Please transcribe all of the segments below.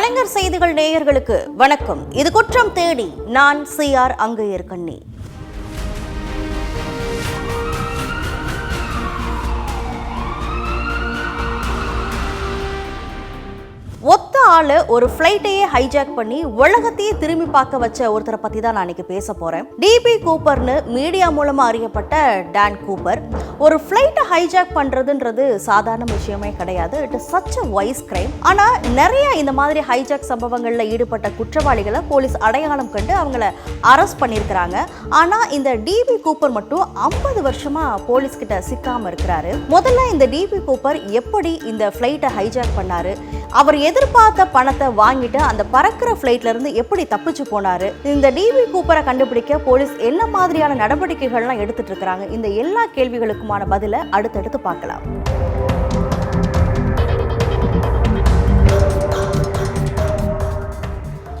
கலைஞர் செய்திகள் நேயர்களுக்கு வணக்கம். இது குற்றம் தேடி நான் சி ஆர் அங்கையர் கண்ணி ஆளு ஒரு ஃப்ளைட்டையே ஹைஜாக் பண்ணி உலகத்தையே திரும்பி பார்க்க வச்ச ஒருத்தரை பத்தி தான் நான் இன்னைக்கு பேச போறேன். டிபி கூப்பர்னு மீடியா மூலமா அறியப்பட்ட டான் கூப்பர் ஒரு ஃப்ளைட்டை ஹைஜாக் பண்றதுன்றது சாதாரண விஷயமே கிடையாது. It is such a vice crime ஆனா நிறைய இந்த மாதிரி ஹைஜாக் சம்பவங்கள்ல ஈடுபட்ட குற்றவாளிகளை போலீஸ் அடையாளம் கண்டு அவங்கள அரெஸ்ட் பண்ணியிருக்கிறாங்க. ஆனா இந்த டிபி கூப்பர் மட்டும் ஐம்பது வருஷமா போலீஸ் கிட்ட சிக்காம இருக்கிறாரு. முதல்ல இந்த டிபி கூப்பர் எப்படி இந்த ஃப்ளைட்டை ஹைஜாக் பண்ணாரு? அவர் எதிர்பார்த்த பணத்தை வாங்கிட்டு அந்த பறக்கிற ஃப்ளைட்ல இருந்து எப்படி தப்பிச்சு போனாரு? இந்த டிவி கூப்பரை கண்டுபிடிக்க போலீஸ் என்ன மாதிரியான நடவடிக்கைகள்லாம் எடுத்துட்டு இருக்கிறாங்க? இந்த எல்லா கேள்விகளுக்குமான பதிலை அடுத்தடுத்து பார்க்கலாம்.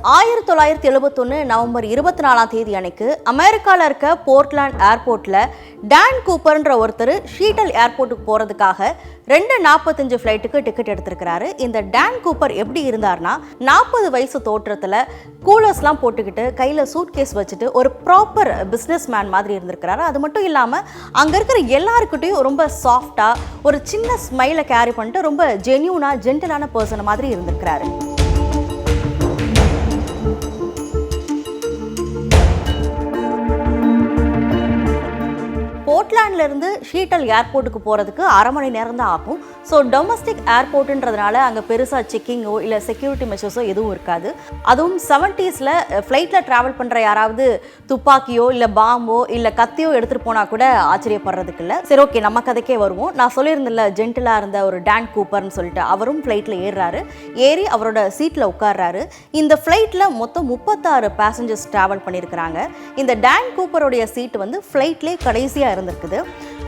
ஆயிரத்தி தொள்ளாயிரத்தி எழுபத்தொன்று நவம்பர் இருபத்தி நாலாம் தேதி அன்னைக்கு அமெரிக்காவில் இருக்க போர்ட்லாண்ட் ஏர்போர்ட்டில் டான் கூப்பர்ன்ற ஒருத்தர் ஷீட்டல் ஏர்போர்ட்டுக்கு போகிறதுக்காக ரெண்டு நாற்பத்தஞ்சு ஃப்ளைட்டுக்கு டிக்கெட் எடுத்திருக்கிறாரு. இந்த டான் கூப்பர் எப்படி இருந்தார்னா நாற்பது வயசு தோற்றத்தில் கூலர்ஸ்லாம் போட்டுக்கிட்டு கையில் சூட் கேஸ் வச்சுட்டு ஒரு ப்ராப்பர் பிஸ்னஸ் மேன் மாதிரி இருந்திருக்கிறாரு. அது மட்டும் இல்லாமல் அங்கே இருக்கிற எல்லாருக்கிட்டையும் ரொம்ப சாஃப்டாக ஒரு சின்ன ஸ்மைலை கேரி பண்ணிட்டு ரொம்ப ஜென்யூனாக ஜென்டலான பர்சன் மாதிரி இருந்திருக்கிறாரு. இருந்து ஷீட்டல் ஏர்போர்ட்டுக்கு போகிறதுக்கு அரை மணி நேரம் தான் ஆகும். ஸோ டொமஸ்டிக் ஏர்போர்ட்டுன்றதுனால அங்கே பெருசாக செக்கிங்கோ இல்லை செக்யூரிட்டி மெஷர்ஸோ எதுவும் இருக்காது. அதுவும் செவன்ட்டீஸில் ஃப்ளைட்டில் ட்ராவல் பண்ணுற யாராவது துப்பாக்கியோ இல்லை பாம்போ இல்லை கத்தியோ எடுத்துகிட்டு போனால் கூட ஆச்சரியப்படுறதுக்கு இல்லை. சரி ஓகே நம்ம கதைக்கே வருவோம். நான் சொல்லியிருந்தேன்ல ஜென்டிலாக இருந்த ஒரு டேன் கூப்பர்னு சொல்லிட்டு அவரும் ஃப்ளைட்டில் ஏறுறாரு. ஏறி அவரோட சீட்டில் உட்கார்றாரு. இந்த ஃப்ளைட்டில் மொத்தம் முப்பத்தாறு பேசஞ்சர்ஸ் ட்ராவல் பண்ணியிருக்கிறாங்க. இந்த டேன் கூப்பருடைய சீட் வந்து ஃப்ளைட்லேயே கடைசியாக இருந்திருக்குது.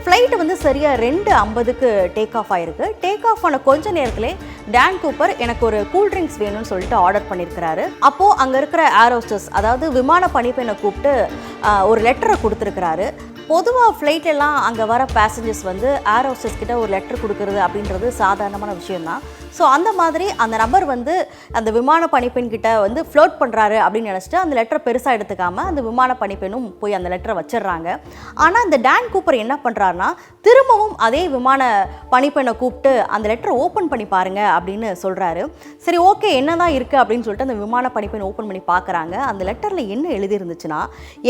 ஃப்ளைட் வந்து சரியாக ரெண்டு ஐம்பதுக்கு டேக் ஆஃப் ஆயிருக்கு. டேக் ஆஃப் ஆன கொஞ்ச நேரத்திலே டேன் கூப்பர் எனக்கு ஒரு கூல் ட்ரிங்க்ஸ் வேணும்னு சொல்லிட்டு ஆர்டர் பண்ணியிருக்கிறாரு அப்போது அங்கே இருக்கிற ஏரோஸ்டர்ஸ் அதாவது விமான பணிப்பெண்ணை கூப்பிட்டு ஒரு லெட்டரை கொடுத்துருக்கிறாரு. பொதுவாக ஃப்ளைட்டெல்லாம் அங்கே வர பேசஞ்சர்ஸ் வந்து ஏர் ஹோஸ்டர்ஸ் கிட்ட ஒரு லெட்டர் கொடுக்கறது அப்படின்றது சாதாரணமான விஷயம்தான். ஸோ அந்த மாதிரி அந்த நபர் வந்து அந்த விமான பணிப்பெண் கிட்ட வந்து ஃப்ளோட் பண்ணுறாரு அப்படின்னு நினச்சிட்டு அந்த லெட்டரை பெருசாக எடுத்துக்காமல் அந்த விமான பணிப்பெண்ணும் போய் அந்த லெட்டரை வச்சிடுறாங்க. ஆனால் அந்த டேன் கூப்பர் என்ன பண்ணுறாருனா திரும்பவும் அதே விமான பணிப்பெண்ணை கூப்பிட்டு அந்த லெட்டரை ஓப்பன் பண்ணி பாருங்க அப்படின்னு சொல்கிறாரு சரி ஓகே என்ன தான் இருக்குது அப்படின்னு சொல்லிட்டு அந்த விமான பணிப்பெண் ஓப்பன் பண்ணி பார்க்குறாங்க அந்த லெட்டரில் என்ன எழுதியிருந்துச்சுன்னா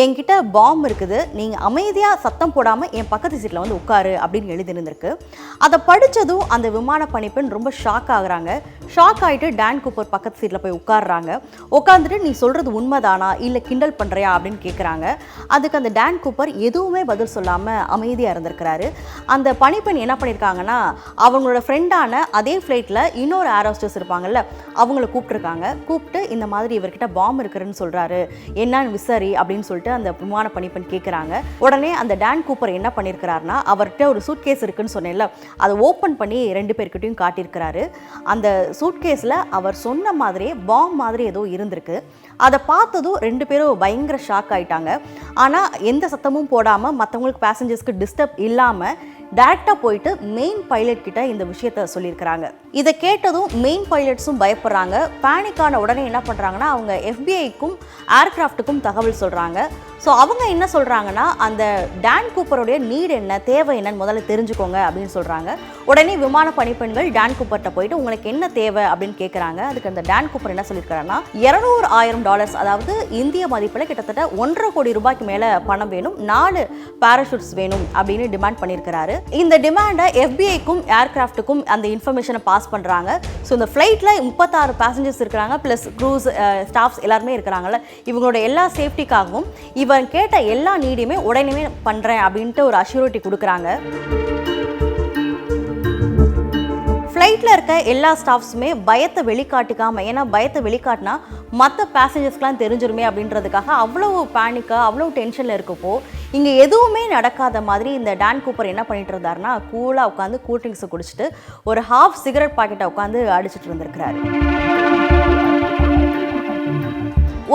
என்கிட்ட பாம் இருக்குது. நீங்கள் அமைதியாக சத்தம் போடாமல் என் பக்கத்து சீட்டில் வந்து உட்காரு அப்படின்னு எழுதியிருந்திருக்கு. அதை படித்ததும் அந்த விமான பணிப்பெண் ரொம்ப ஷாக் ஆகுறாங்க. ஷாக் ஆகிட்டு டேன் கூப்பர் பக்கத்து சீட்டில் போய் உட்கார்றாங்க. உட்காந்துட்டு நீ சொல்கிறது உண்மைதானா? இல்லை கிண்டல் பண்ணுறியா அப்படின்னு கேட்குறாங்க அதுக்கு அந்த டேன் கூப்பர் எதுவுமே பதில் சொல்லாமல் அமைதியாக இருந்திருக்கிறாரு. அந்த பணிப்பெண் என்ன பண்ணியிருக்காங்கன்னா அவங்களோட ஃப்ரெண்டான அதே ஃப்ளைட்டில் இன்னொரு ஏர் ஹோஸ்டர்ஸ் இருப்பாங்கல்ல அவங்கள கூப்பிட்ருக்காங்க கூப்பிட்டு இந்த மாதிரி இவர்கிட்ட பாம் இருக்குன்னு சொல்கிறாரு என்னன்னு விசாரி அப்படின்னு சொல்லிட்டு அந்த விமான பணிப்பெண் கேட்குறாங்க உடனே அந்த டேன் கூப்பர் என்ன பண்ணியிருக்கிறாருன்னா அவர்கிட்ட ஒரு சூட்கேஸ் இருக்குன்னு சொன்னேன்ல அதை ஓப்பன் பண்ணி ரெண்டு பேர்கிட்டையும் காட்டியிருக்கிறாரு. அந்த சூட்கேஸில் அவர் சொன்ன மாதிரியே பாம் மாதிரி ஏதோ இருந்திருக்கு. அதை பார்த்ததும் ரெண்டு பேரும் பயங்கர ஷாக் ஆயிட்டாங்க. ஆனால் எந்த சத்தமும் போடாமல் மற்றவங்களுக்கு பேசஞ்சர்ஸ்க்கு டிஸ்டர்ப் இல்லாமல் டேரெக்டாக போயிட்டு மெயின் பைலட் கிட்ட இந்த விஷயத்த சொல்லியிருக்கிறாங்க. இதை கேட்டதும் மெயின் பைலட்ஸும் பயப்படுறாங்க. பேனிக்கான உடனே என்ன பண்ணுறாங்கன்னா அவங்க எஃபிஐக்கும் ஏர்கிராஃப்ட்டுக்கும் தகவல் சொல்கிறாங்க ஸோ அவங்க என்ன சொல்கிறாங்கன்னா அந்த டேன் கூப்பருடைய நீட் என்ன தேவை என்னன்னு முதல்ல தெரிஞ்சுக்கோங்க அப்படின்னு சொல்கிறாங்க உடனே விமான பணிப்பெண்கள் டேன் கூப்பர்கிட்ட போயிட்டு உங்களுக்கு என்ன தேவை? அப்படின்னு கேட்குறாங்க அதுக்கு அந்த டேன் கூப்பர் என்ன சொல்லியிருக்காருன்னா இரநூறு ஆயிரம் டாலர்ஸ் அதாவது இந்திய மதிப்பில் கிட்டத்தட்ட ஒன்றரை கோடி ரூபாய்க்கு மேலே பணம் வேணும். நாலு பேராஷூட்ஸ் வேணும் அப்படின்னு டிமாண்ட் பண்ணியிருக்கிறாரு. இந்த டிமாண்டை எஃபிஐக்கும் ஏர்கிராஃப்ட்டுக்கும் அந்த இன்ஃபர்மேஷனை பாஸ் பண்ணுறாங்க ஸோ இந்த ஃப்ளைட்டில் முப்பத்தாறு பேசஞ்சர்ஸ் இருக்கிறாங்க ப்ளஸ் க்ரூஸ் ஸ்டாஃப்ஸ் எல்லாருமே இருக்கிறாங்கல்ல. இவங்களோட எல்லா சேஃப்டிக்காகவும் இவன் கேட்ட எல்லா நீடியுமே உடனே பண்ணுறேன் அப்படின்ட்டு ஒரு அஷ்யூரிட்டி கொடுக்குறாங்க. ஃப்ளைட்டில் இருக்க எல்லா ஸ்டாஃப்ஸுமே பயத்தை வெளிக்காட்டிக்காமல் ஏன்னா பயத்தை வெளிக்காட்டினா மற்ற பேசஞ்சர்ஸ்க்கெலாம் தெரிஞ்சிருமே அப்படின்றதுக்காக அவ்வளோ பேனிக்காக அவ்வளோ டென்ஷனில் இருக்கப்போ இங்கே எதுவுமே நடக்காத மாதிரி இந்த டான் கூப்பர் என்ன பண்ணிட்டு இருந்தாருன்னா கூலாக உட்காந்து கூல் ட்ரிங்க்ஸை குடிச்சிட்டு ஒரு ஹாஃப் சிகரெட் பாக்கெட்டை உட்காந்து அடிச்சிட்டு இருந்திருக்கிறாரு.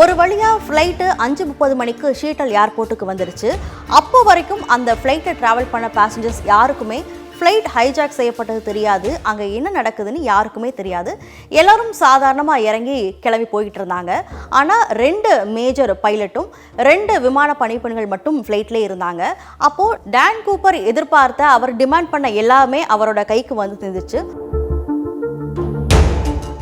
ஒரு வழியாக ஃப்ளைட்டு அஞ்சு முப்பது மணிக்கு ஷீட்டல் ஏர்போர்ட்டுக்கு வந்துருச்சு. அப்போ வரைக்கும் அந்த ஃப்ளைட்டை ட்ராவல் பண்ண பேசஞ்சர்ஸ் யாருக்குமே ஃப்ளைட் ஹைஜாக் செய்யப்பட்டது தெரியாது. அங்கே என்ன நடக்குதுன்னு யாருக்குமே தெரியாது. எல்லாரும் சாதாரணமாக இறங்கி கிளம்பி போய்கிட்டு இருந்தாங்க. ஆனால் ரெண்டு மேஜர் பைலட்டும் ரெண்டு விமான பணிப்பெண்கள் மட்டும் ஃப்ளைட்லேயே இருந்தாங்க. அப்போது டேன் கூப்பர் எதிர்பார்த்த அவர் டிமாண்ட் பண்ண எல்லாமே அவரோட கைக்கு வந்து நின்றுச்சு.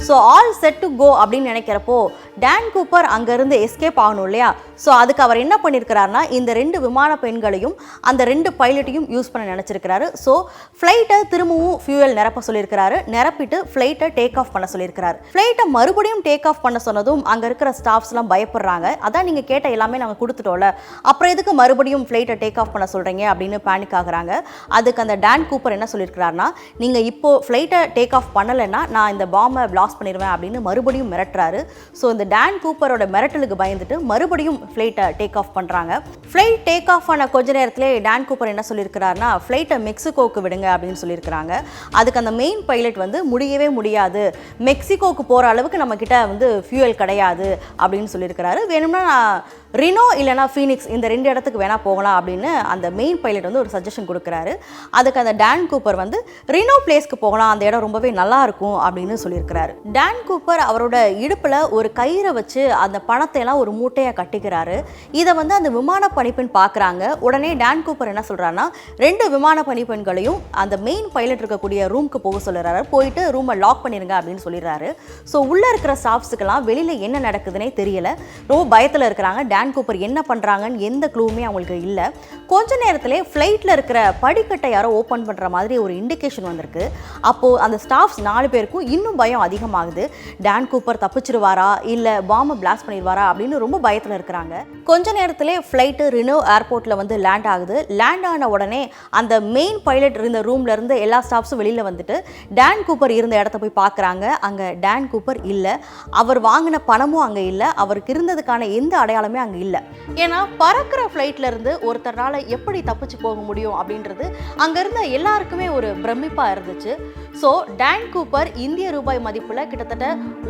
So all set to go அப்படின்னு நினைக்கிறப்போ டேன் கூப்பர் அங்கேருந்து எஸ்கேப் ஆகணும் இல்லையா? ஸோ அதுக்கு அவர் என்ன பண்ணியிருக்கிறாருனா இந்த ரெண்டு விமான பெண்களையும் அந்த ரெண்டு பைலட்டையும் யூஸ் பண்ண நினச்சிருக்கிறாரு. ஸோ ஃப்ளைட்டை திரும்பவும் ஃபியூயல் நிரப்ப சொல்லியிருக்கிறாரு நிரப்பிட்டு ஃப்ளைட்டை டேக் ஆஃப் பண்ண சொல்லியிருக்கிறாரு ஃப்ளைட்டை மறுபடியும் டேக் ஆஃப் பண்ண சொன்னதும் அங்கே இருக்கிற ஸ்டாஃப்ஸ்லாம் பயப்படுறாங்க. அதான் நீங்கள் கேட்ட எல்லாமே நாங்கள் கொடுத்துட்டோம்ல. அப்புறம் எதுக்கு மறுபடியும் ஃப்ளைட்டை டேக் ஆஃப் பண்ண சொல்கிறீங்க அப்படின்னு பேனிக் ஆகுறாங்க. அதுக்கு அந்த டேன் கூப்பர் என்ன சொல்லியிருக்கிறாருனா நீங்கள் இப்போது ஃப்ளைட்டை டேக் ஆஃப் பண்ணலைன்னா நான் இந்த பாம்பை பிளாஸ்ட் பண்ணிடுவேன் அப்படின்னு மறுபடியும் மிரட்டுறாரு. ஸோ இந்த டேன் கூப்பரோட மிரட்டலுக்கு பயந்துட்டு மறுபடியும் ஃப்ளைட்டை டேக் ஆஃப் பண்ணுறாங்க ஃப்ளைட் டேக் ஆஃப் ஆன கொஞ்ச நேரத்திலே டேன் கூப்பர் என்ன சொல்லியிருக்கிறாருனா ஃப்ளைட்டை மெக்சிகோவுக்கு விடுங்க அப்படின்னு சொல்லியிருக்கிறாங்க. அதுக்கு அந்த மெயின் பைலட் வந்து முடியவே முடியாது. மெக்சிகோவுக்கு போகிற அளவுக்கு நம்மக்கிட்ட வந்து ஃபியூயல் கிடையாது அப்படின்னு சொல்லியிருக்கிறாரு. வேணும்னா நான் ரினோ இல்லைனா ஃபீனிக்ஸ் இந்த ரெண்டு இடத்துக்கு வேணால் போகலாம் அப்படின்னு அந்த மெயின் பைலட் வந்து ஒரு சஜஷன் கொடுக்குறாரு. அதுக்கு அந்த டேன் கூப்பர் வந்து ரினோ பிளேஸ்க்கு போகலாம் அந்த இடம் ரொம்பவே நல்லா இருக்கும் அப்படின்னு சொல்லியிருக்கிறாரு. டேன் கூப்பர் அவரோட இடுப்பில் ஒரு கயிறை வச்சு அந்த பணத்தை எல்லாம் ஒரு மூட்டையாக கட்டிக்கிறாரு. இதை வந்து அந்த விமான பணிப்பெண் பார்க்குறாங்க உடனே டேன் கூப்பர் என்ன சொல்கிறாருன்னா ரெண்டு விமான பணிப்பெண்களையும் அந்த மெயின் பைலட் இருக்கக்கூடிய ரூம்க்கு போக சொல்லுறாரு போயிட்டு ரூமை லாக் பண்ணிடுங்க அப்படின்னு சொல்லிடுறாரு. ஸோ உள்ளே இருக்கிற ஸ்டாஃப்ஸுக்கெல்லாம் வெளியில் என்ன நடக்குதுன்னே தெரியல. ரொம்ப பயத்தில் இருக்கிறாங்க. டேன் கூப்பர் என்ன பண்ணுறாங்கன்னு எந்த க்ளூவுமே அவங்களுக்கு இல்லை. கொஞ்ச நேரத்திலே ஃப்ளைட்டில் இருக்கிற படிக்கட்டை யாரோ ஓப்பன் பண்ணுற மாதிரி ஒரு இண்டிகேஷன் வந்திருக்கு. அப்போது அந்த ஸ்டாஃப்ஸ் நாலு பேருக்கும் இன்னும் பயம் அதிகமாகுது. டேன் கூப்பர் தப்பிச்சிருவாரா? இல்லை பாம்பை பிளாஸ்ட் பண்ணிடுவாரா அப்படின்னு ரொம்ப பயத்தில் இருக்கிறாங்க. கொஞ்ச நேரத்திலே ஃப்ளைட்டு ரினோ ஏர்போர்ட்டில் வந்து லேண்ட் ஆகுது. லேண்ட் ஆன உடனே அந்த மெயின் பைலட் இருந்த ரூம்லேருந்து எல்லா ஸ்டாஃப்ஸும் வெளியில் வந்துட்டு டேன் கூப்பர் இருந்த இடத்த போய் பார்க்குறாங்க. அங்கே டேன் கூப்பர் இல்லை. அவர் வாங்கின பணமும் அங்கே இல்லை. அவருக்கு இருந்ததுக்கான எந்த அடையாளமே அங்கே இல்லை. ஏன்னா பறக்கிற ஃப்ளைட்லேருந்து ஒருத்தரால் எப்படி தப்பிச்சு போக முடியும் அப்படின்றது அங்கே இருந்த எல்லாருக்குமே ஒரு பிரமிப்பாக இருந்துச்சு. ஸோ டேன் கூப்பர் இந்திய ரூபாய் மதிப்பில் கிட்டத்தட்ட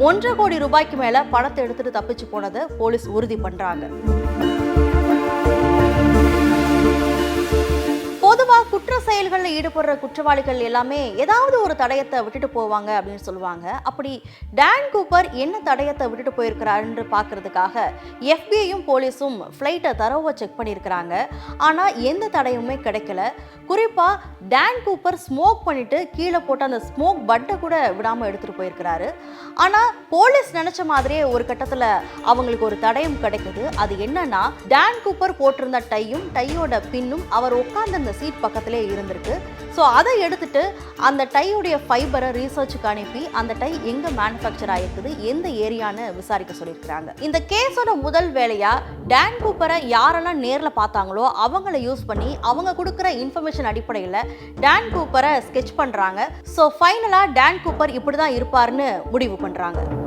ஒன்றரை கோடி ரூபாய்க்கு மேலே பணத்தை எடுத்துட்டு தப்பிச்சு போனதை போலீஸ் உறுதி பண்ணுறாங்க குற்ற செயல்களில் ஈடுபடுற குற்றவாளிகள் எல்லாமே ஏதாவது ஒரு தடயத்தை விட்டுட்டு போவாங்க அப்படின்னு சொல்லுவாங்க. அப்படி டேன் கூப்பர் என்ன தடயத்தை விட்டுட்டு போயிருக்கிறாருன்னு பார்க்கறதுக்காக எஃபிஐயும் போலீஸும் ஃப்ளைட்டை தரவை செக் பண்ணியிருக்கிறாங்க. ஆனால் எந்த தடயமுமே கிடைக்கல. குறிப்பாக டேன் கூப்பர் ஸ்மோக் பண்ணிட்டு கீழே போட்ட அந்த ஸ்மோக் பட்டை கூட விடாமல் எடுத்துகிட்டு போயிருக்கிறாரு. ஆனால் போலீஸ் நினச்ச மாதிரியே ஒரு கட்டத்தில் அவங்களுக்கு ஒரு தடயம் கிடைக்குது. அது என்னன்னா டேன் கூப்பர் போட்டிருந்த டையும் டையோட பின்னும் அவர் உட்காந்துருந்த சீட் பக்கத்திலே இருந்திருக்கு. ஸோ அதை எடுத்துட்டு அந்த டையுடைய ஃபைபரை ரீசர்ச்சுக்கு அனுப்பி அந்த டை எங்கே மேனுஃபேக்சர் ஆகிருக்குது எந்த ஏரியான்னு விசாரிக்க சொல்லியிருக்கிறாங்க. இந்த கேஸோட முதல் வேலையாக டேன் கூப்பரை யாரெல்லாம் நேரில் பார்த்தாங்களோ அவங்கள யூஸ் பண்ணி அவங்க கொடுக்குற இன்ஃபர்மேஷன் அடிப்படையில் டேன் கூப்பரை ஸ்கெச் பண்ணுறாங்க ஸோ ஃபைனலாக டேன் கூப்பர் இப்படி தான் இருப்பார்னு முடிவு பண்ணுறாங்க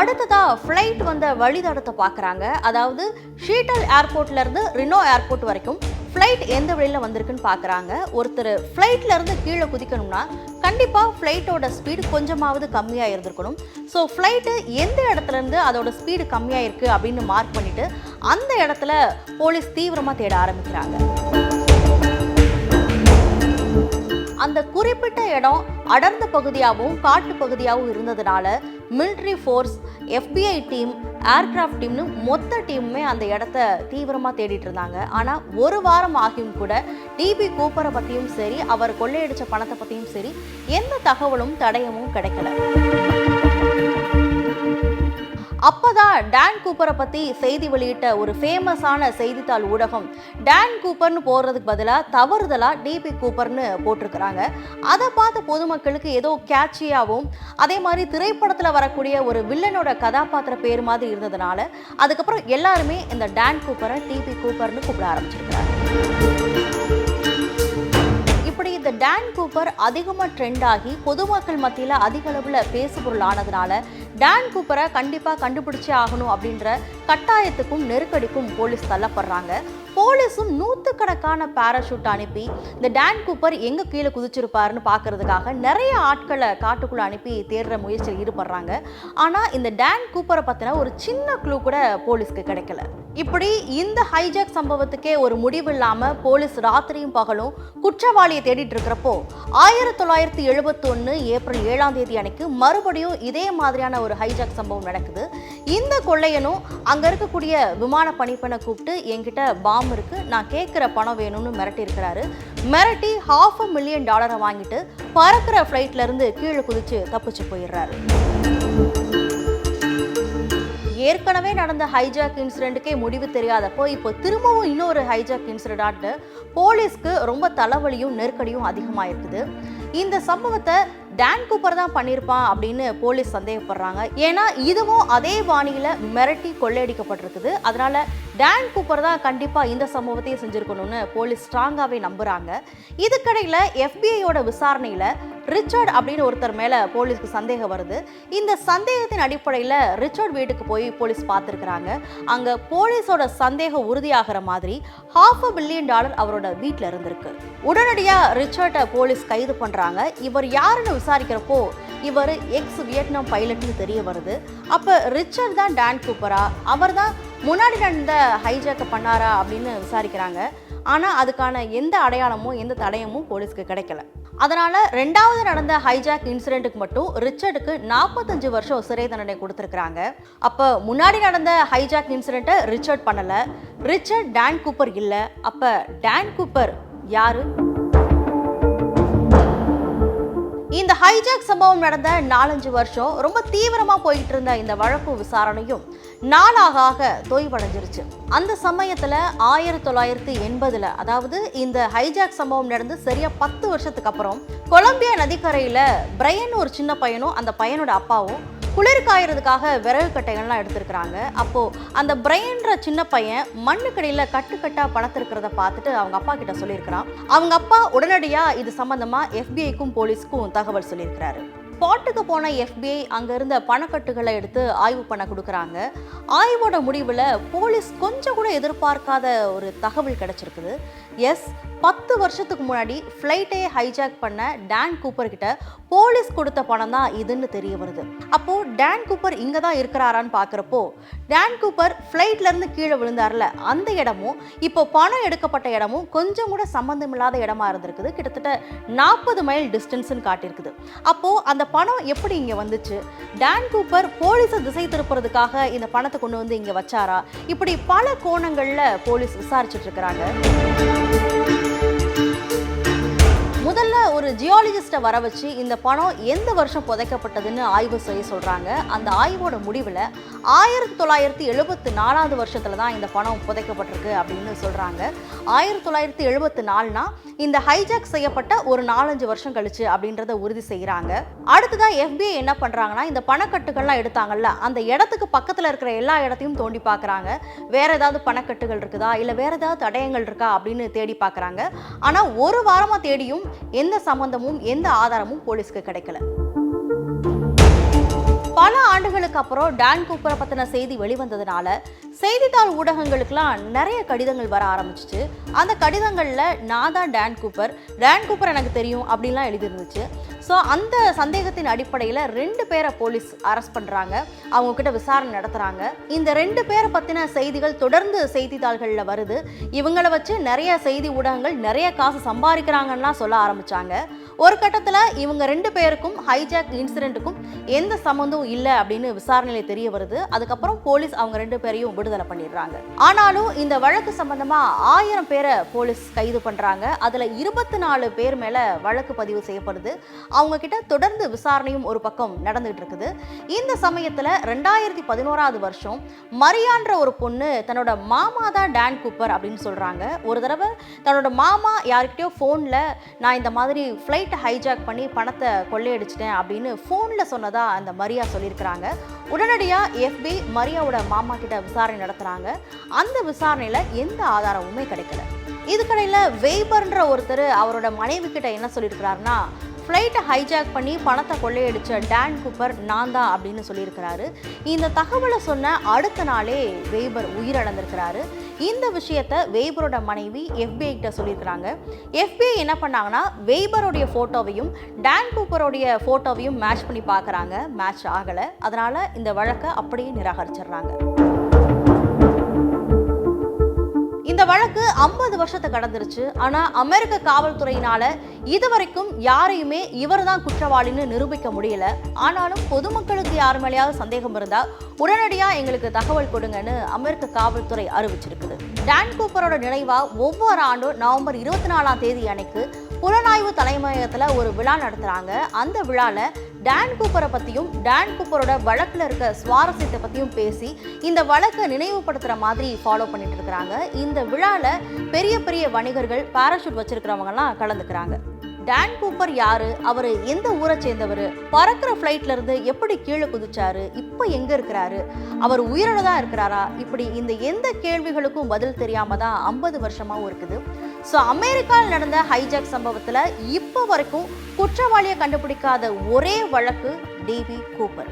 அடுத்ததா ஃப்ளைட் வந்த வழித்தடத்தை பார்க்குறாங்க. அதாவது ஷீட்டல் ஏர்போர்ட்லேருந்து ரினோ ஏர்போர்ட் வரைக்கும் ஃப்ளைட் எந்த வழியில் வந்திருக்குன்னு பார்க்குறாங்க. ஒருத்தர் ஃப்ளைட்லேருந்து கீழே குதிக்கணும்னா கண்டிப்பாக ஃப்ளைட்டோட ஸ்பீடு கொஞ்சமாவது கம்மியாக இருந்திருக்கணும். ஸோ ஃப்ளைட்டு எந்த இடத்துல இருந்து அதோட ஸ்பீடு கம்மியாக இருக்குது அப்படின்னு மார்க் பண்ணிவிட்டு அந்த இடத்துல போலீஸ் தீவிரமாக தேட ஆரம்பிக்கிறாங்க. அந்த குறிப்பிட்ட இடம் அடர்ந்த பகுதியாகவும் காட்டு பகுதியாகவும் இருந்ததுனால military force FBI team aircraft டீம்னு மொத்த டீமுமே அந்த இடத்த தீவிரமாக தேடிட்டு இருந்தாங்க. ஆனால் ஒரு வாரம் ஆகியும் கூட டிபி கூப்பரை பற்றியும் சரி அவர் கொள்ளையடித்த பணத்தை பற்றியும் சரி எந்த தகவலும் தடயமும் கிடைக்கல. அப்பதான் டேன் கூப்பரை பற்றி செய்தி வெளியிட்ட ஒரு ஃபேமஸான செய்தித்தாள் ஊடகம். டேன் கூப்பர்னு போடுறதுக்கு பதிலாக தவறுதலாக டிபி கூப்பர்னு போட்டிருக்கிறாங்க. அதை பார்த்த பொதுமக்களுக்கு ஏதோ கேட்சியாகவும் அதே மாதிரி திரைப்படத்தில் வரக்கூடிய ஒரு வில்லனோட கதாபாத்திர பேர் மாதிரி இருந்ததுனால அதுக்கப்புறம் எல்லாருமே இந்த டேன் கூப்பரை டிபி கூப்பர்னு கூப்பிட ஆரம்பிச்சிருக்கிறாங்க. இப்படி இந்த டேன் கூப்பர் அதிகமாக ட்ரெண்ட் ஆகி பொதுமக்கள் மத்தியில் அதிக அளவில் பேசுபொருள் ஆனதுனால டான் கூப்பரை கண்டிப்பாக கண்டுபிடிச்சே ஆகணும் அப்படின்ற கட்டாயத்துக்கும் நெருக்கடிக்கும் போலீஸ் தள்ளப்படுறாங்க. போலீஸும் நூற்றுக்கணக்கான பேராஷூட் அனுப்பி இந்த டான் கூப்பர் எங்கே கீழே குதிச்சிருப்பாருன்னு பார்க்கறதுக்காக நிறைய ஆட்களை காட்டுக்குள்ளே அனுப்பி தேடுற முயற்சியில் ஈடுபடுறாங்க. ஆனால் இந்த டான் கூப்பரை பற்றின ஒரு சின்ன க்ளூ கூட போலீஸ்க்கு கிடைக்கல. இப்படி இந்த ஹைஜாக் சம்பவத்துக்கே ஒரு முடிவு இல்லாமல் போலீஸ் ராத்திரியும் பகலும் குற்றவாளியை தேடிட்டு இருக்கிறப்போ ஆயிரத்தி தொள்ளாயிரத்தி எழுபத்தொன்று ஏப்ரல் ஏழாம் தேதி அன்னைக்கு மறுபடியும் இதே மாதிரியான ஒரு ஹைஜாக் சம்பவம் நடக்குது. இந்த கொள்ளையனும் அங்கே இருக்கக்கூடிய விமான பணிப்பெண்ணை கூப்பிட்டு என்கிட்ட பாம் இருக்கு நான் கேட்குற பணம் வேணும்னு மிரட்டி இருக்கிறாரு மிரட்டி ஹாஃப் அ மில்லியன் டாலரை வாங்கிட்டு பறக்கிற ஃப்ளைட்ல இருந்து கீழே குதிச்சு தப்பிச்சு போயிடுறாரு. ஏற்கனவே நடந்த ஹைஜாக் இன்சிடென்ட்டுக்கே முடிவு தெரியாதப்போ இப்போ திரும்பவும் இன்னொரு ஹைஜாக் இன்சிடென்ட் போலீஸ்க்கு ரொம்ப தலைவலியும் நெருக்கடியும் அதிகமாக இருக்குது இந்த சம்பவத்தை டான் கூப்பர் தான் பண்ணியிருப்பான் அப்படின்னு போலீஸ் சந்தேகப்படுறாங்க. ஏன்னா இதுவும் அதே பாணியில் மிரட்டி கொள்ளையடிக்கப்பட்டிருக்குது. அதனால டேன் கூப்பர் தான் கண்டிப்பாக இந்த சம்பவத்தையும் செஞ்சுருக்கணும்னு போலீஸ் ஸ்ட்ராங்காகவே நம்புகிறாங்க இதுக்கடையில் எஃபிஐயோட விசாரணையில் ரிச்சர்ட் அப்படின்னு ஒருத்தர் மேலே போலீஸ்க்கு சந்தேகம் வருது. இந்த சந்தேகத்தின் அடிப்படையில் ரிச்சர்ட் வீட்டுக்கு போய் போலீஸ் பார்த்துருக்குறாங்க. அங்கே போலீஸோட சந்தேகம் உறுதியாகிற மாதிரி ஹாஃப் அ பில்லியன் டாலர் அவரோட வீட்டில் இருந்திருக்கு. உடனடியாக ரிச்சர்ட்டை போலீஸ் கைது பண்ணுறாங்க இவர் யாருன்னு விசாரிக்கிறப்போ இவர் எக்ஸ் வியட்நாம் பைலட்னு தெரிய வருது. அப்போ ரிச்சர்ட் தான் டான் கூப்பரா அவர் தான் முன்னாடி நடந்த ஹைஜாக்க பண்ணாரா அப்படின்னு விசாரிக்கிறாங்க. ஆனால் அதுக்கான எந்த அடையாளமும் எந்த தடயமும் போலீஸ்க்கு கிடைக்கல. அதனால் ரெண்டாவது நடந்த ஹைஜாக் இன்சிடென்ட்டுக்கு மட்டும் ரிச்சர்டுக்கு நாற்பத்தஞ்சு வருஷம் சிறை தண்டனை கொடுத்துருக்குறாங்க. அப்போ முன்னாடி நடந்த ஹைஜாக் இன்சிடென்ட்டை ரிச்சர்ட் பண்ணலை. ரிச்சர்ட் டேன் கூப்பர் இல்லை. அப்போ டான் கூப்பர் யாரு? இந்த ஹைஜாக் சம்பவம் நடந்த நாலஞ்சு வருஷம் ரொம்ப தீவிரமா போயிட்டு இருந்த இந்த வழக்கு விசாரணையும் நாளாக ஆக தொய்வடைஞ்சிருச்சு. அந்த சமயத்துல ஆயிரத்தி தொள்ளாயிரத்தி எண்பதுல அதாவது இந்த ஹைஜாக் சம்பவம் நடந்து சரியா பத்து வருஷத்துக்கு அப்புறம் கொலம்பியா நதிக்கரையில பிரையன் ஒரு சின்ன பையனும் அந்த பையனோட அப்பாவும் குளிர் காயறதுக்காக விறகு கட்டைகள்லாம் எடுத்திருக்கிறாங்க. அப்போது அந்த பிரெயின்ற சின்ன பையன் மண்ணுக்கடியில் கட்டுக்கட்டாக பணத்திருக்கிறத பார்த்துட்டு அவங்க அப்பா கிட்ட சொல்லியிருக்கிறான். அவங்க அப்பா உடனடியாக இது சம்மந்தமாக எஃபிஐக்கும் போலீஸ்க்கும் தகவல் சொல்லியிருக்கிறாரு. ஸ்பாட்டுக்கு போன எஃபிஐ அங்கிருந்த பணக்கட்டுகளை எடுத்து ஆய்வு பண்ண கொடுக்குறாங்க. ஆய்வோட முடிவில் போலீஸ் கொஞ்சம் கூட எதிர்பார்க்காத ஒரு தகவல் கிடச்சிருக்குது. எஸ் பத்து வருஷத்துக்கு முன்னாடி ஃப்ளைட்டை ஹைஜாக் பண்ண டேன் கூப்பர் கிட்ட போலீஸ் கொடுத்த பணம் தான் இதுன்னு தெரிய வருது. அப்போ டேன் கூப்பர் இங்கே தான் இருக்கிறாரான்னு பார்க்குறப்போ டேன் கூப்பர் ஃப்ளைட்லேருந்து கீழே விழுந்தார்ல அந்த இடமும் இப்போ பணம் எடுக்கப்பட்ட இடமும் கொஞ்சம் கூட சம்மந்தமில்லாத இடமா இருந்திருக்குது. கிட்டத்தட்ட நாற்பது மைல் டிஸ்டன்ஸ்னு காட்டியிருக்குது. அப்போ அந்த பணம் எப்படி இங்கே வந்துச்சு? டான் கூப்பர் போலீஸை திசை திருப்புறதுக்காக இந்த பணத்தை கொண்டு வந்து இங்கே வச்சாரா? இப்படி பல கோணங்களில் போலீஸ் விசாரிச்சுட்டு இருக்கிறாங்க. ஒரு ஜியாலஜிஸ்ட்டை வர வச்சு இந்த பணம் எந்த வருஷம் புதைக்கப்பட்டதுன்னு ஆய்வு செய்ய சொல்கிறாங்க அந்த ஆய்வோட முடிவில் ஆயிரத்தி தொள்ளாயிரத்தி எழுபத்தி நாலாவது வருஷத்தில் தான் இந்த பணம் புதைக்கப்பட்டிருக்கு அப்படின்னு சொல்கிறாங்க ஆயிரத்தி தொள்ளாயிரத்தி எழுபத்தி நாலுனா இந்த ஹைஜாக் செய்யப்பட்ட ஒரு நாலஞ்சு வருஷம் கழிச்சு அப்படின்றத உறுதி செய்கிறாங்க அடுத்ததான் எஃபிஐ என்ன பண்ணுறாங்கன்னா இந்த பணக்கட்டுகள்லாம் எடுத்தாங்கல்ல அந்த இடத்துக்கு பக்கத்தில் இருக்கிற எல்லா இடத்தையும் தோண்டி பார்க்குறாங்க வேறு ஏதாவது பணக்கட்டுகள் இருக்குதா? இல்லை வேறு ஏதாவது தடயங்கள் இருக்கா? அப்படின்னு தேடி பார்க்குறாங்க ஆனால் ஒரு வாரமாக தேடியும் எந்த சம்பந்தமும் எந்த ஆதாரமும் போலீஸ்க்கு கிடைக்கல. பல ஆண்டுகளுக்கு அப்புறம் டான் கூப்பரை பற்றின செய்தி வெளிவந்ததுனால செய்தித்தாள் ஊடகங்களுக்கெல்லாம் நிறைய கடிதங்கள் வர ஆரம்பிச்சிச்சு. அந்த கடிதங்களில் நான் தான் டான் கூப்பர் டான் கூப்பர் எனக்கு தெரியும் அப்படின்லாம் எழுதியிருந்துச்சு. ஸோ அந்த சந்தேகத்தின் அடிப்படையில் ரெண்டு பேரை போலீஸ் அரெஸ்ட் பண்ணுறாங்க அவங்க கிட்ட விசாரணை நடத்துகிறாங்க இந்த ரெண்டு பேரை பற்றின செய்திகள் தொடர்ந்து செய்தித்தாள்களில் வருது. இவங்களை வச்சு நிறைய செய்தி ஊடகங்கள் நிறைய காசு சம்பாதிக்கிறாங்கன்னா சொல்ல ஆரம்பித்தாங்க ஒரு கட்டத்தில் இவங்க ரெண்டு பேருக்கும் ஹைஜாக் இன்சிடெண்ட்டுக்கும் எந்த சம்மந்தமும் இல்லை அப்படின்னு விசாரணையில் தெரிய வருது. அதுக்கப்புறம் போலீஸ் அவங்க ரெண்டு பேரையும் விடுதலை பண்ணிடுறாங்க. ஆனாலும் இந்த வழக்கு சம்பந்தமாக ஆயிரம் பேரை போலீஸ் கைது பண்ணுறாங்க அதில் இருபத்தி நாலு பேர் மேலே வழக்கு பதிவு செய்யப்படுது. அவங்க கிட்ட தொடர்ந்து விசாரணையும் ஒரு பக்கம் நடந்துகிட்டு இருக்குது. இந்த சமயத்துல ரெண்டாயிரத்தி பதினோராவது வருஷம் மரியான்ற ஒரு பொண்ணு தன்னோட மாமா தான் டேன் கூப்பர் அப்படின்னு சொல்றாங்க. ஒரு தடவை தன்னோட மாமா யார்கிட்டயோ ஃபோனில் நான் இந்த மாதிரி ஃப்ளைட்டை ஹைஜாக் பண்ணி பணத்தை கொள்ளையடிச்சிட்டேன் அப்படின்னு ஃபோனில் சொன்னதா அந்த மரியா சொல்லியிருக்கிறாங்க. உடனடியாக எஃபி மரியாவோட மாமா கிட்ட விசாரணை நடத்துகிறாங்க அந்த விசாரணையில் எந்த ஆதாரமுமே கிடைக்கல. இதுக்கடையில் வெய்பர்ன்ற ஒருத்தர் அவரோட மனைவி கிட்ட என்ன சொல்லியிருக்கிறாருன்னா ஃப்ளைட்டை ஹைஜாக் பண்ணி பணத்தை கொள்ளையடிச்ச டேன் கூப்பர் நான் தான் அப்படின்னு சொல்லியிருக்கிறாரு. இந்த தகவலை சொன்ன அடுத்த நாளே வெய்பர் உயிரிழந்திருக்கிறாரு. இந்த விஷயத்த வெய்பரோட மனைவி எஃபிஐ கிட்ட சொல்லியிருக்கிறாங்க. எஃபிஐ என்ன பண்ணாங்கன்னா வெய்பருடைய ஃபோட்டோவையும் டேன் கூப்பருடைய ஃபோட்டோவையும் மேட்ச் பண்ணி பார்க்குறாங்க. மேட்ச் ஆகலை. அதனால் இந்த வழக்கை அப்படியே நிராகரிச்சிடுறாங்க. வழக்கு ஐம்பது வருஷத்தை கடந்துருச்சு. ஆனால் அமெரிக்க காவல்துறையினால இதுவரைக்கும் யாரையுமே இவர் தான் குற்றவாளின்னு நிரூபிக்க முடியல. ஆனாலும் பொதுமக்களுக்கு யார் மேலேயாவது சந்தேகம் இருந்தால் உடனடியாக எங்களுக்கு தகவல் கொடுங்கன்னு அமெரிக்க காவல்துறை அறிவிச்சிருக்குது. டான் கூப்பரோட நினைவா ஒவ்வொரு ஆண்டும் நவம்பர் இருபத்தி நாலாம் தேதி அன்னைக்கு புலனாய்வு தலைமையகத்தில் ஒரு விழா நடத்துகிறாங்க அந்த விழாவில் டான் கூப்பரை பற்றியும் டான் கூப்பரோட வழக்கில் இருக்க சுவாரஸ்யத்தை பற்றியும் பேசி இந்த வழக்கை நினைவுபடுத்துகிற மாதிரி ஃபாலோ பண்ணிட்டு இருக்கிறாங்க. இந்த விழாவில் பெரிய பெரிய வணிகர்கள் பாராஷூட் வச்சுருக்கிறவங்கலாம் கலந்துக்கிறாங்க. டான் கூப்பர் யாரு? அவர் எந்த ஊரை சேர்ந்தவர்? பறக்கிற ஃப்ளைட்ல இருந்து எப்படி கீழே குதிச்சாரு? இப்போ எங்க இருக்கிறாரு? அவர் உயிரோட தான் இருக்கிறாரா? இப்படி இந்த எந்த கேள்விகளுக்கும் பதில் தெரியாம தான் ஐம்பது வருஷமாவும் இருக்குது. ஸோ அமெரிக்காவில் நடந்த ஹைஜாக் சம்பவத்தில் இப்போ வரைக்கும் குற்றவாளியை கண்டுபிடிக்காத ஒரே வழக்கு டிவி கூப்பர்.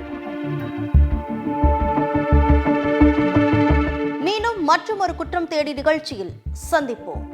மீண்டும் மற்றும் ஒரு குற்றம் தேடி நிகழ்ச்சியில் சந்திப்போம்.